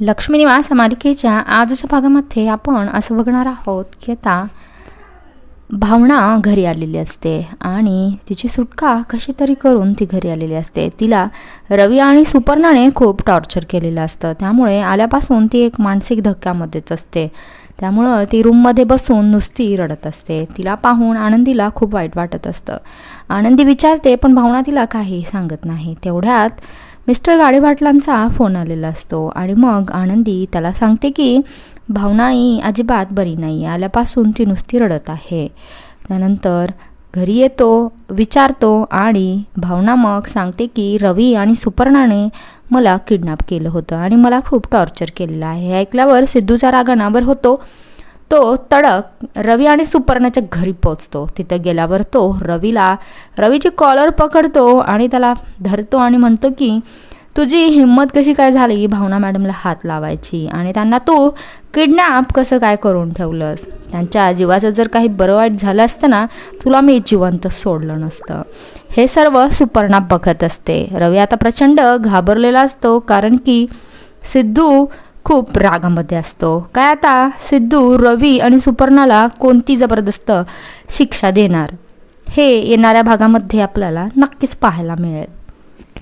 लक्ष्मी निवास मालिकेच्या आजच्या भागामध्ये आपण असं बघणार आहोत की आता भावना घरी आलेली असते आणि तिची सुटका कशी तरी करून ती घरी आलेली असते. तिला रवी आणि सुपर्णाने खूप टॉर्चर केलेलं असतं. त्यामुळे आल्यापासून ती एक मानसिक धक्क्यामध्येच असते. त्यामुळं ती रूममध्ये बसून नुसती रडत असते. तिला पाहून आनंदीला खूप वाईट वाटत असतं. आनंदी विचारते पण भावना तिला काही सांगत नाही. तेवढ्यात मिस्टर गाडेपाटलांचा फोन आलेला असतो आणि मग आनंदी त्याला सांगते की भावनाई अजिबात बरी नाही. आल्यापासून ती नुसती रडत आहे. त्यानंतर घरी येतो विचारतो आणि भावना मग सांगते की रवी आणि सुपर्णाने मला किडनॅप केलं होतं आणि मला खूप टॉर्चर केलेलं आहे. हे ऐकल्यावर सिद्धूचा राग अनावर होतो. तो तडक रवी आणि सुपर्णाच्या घरी पोचतो तिथं गेल्यावर तो रवीला रवीची कॉलर पकडतो आणि त्याला धरतो आणि म्हणतो की तुझी हिंमत कशी काय झाली? भावना मॅडमला हात लावायची आणि त्यांना तू किडनॅप कसं काय करून ठेवलंस? त्यांच्या जीवाचं जर काही बरं वाईट झालं असतं ना तुला मी जिवंत सोडलं नसतं. हे सर्व सुपर्णा बघत असते. रवी आता प्रचंड घाबरलेला असतो कारण की सिद्धू खूप रागामध्ये असतो. काय आता? सिद्धू रवी आणि सुपर्णाला कोणती जबरदस्त शिक्षा देणार? हे येणाऱ्या भागामध्ये आपल्याला नक्कीच पाहायला मिळेल.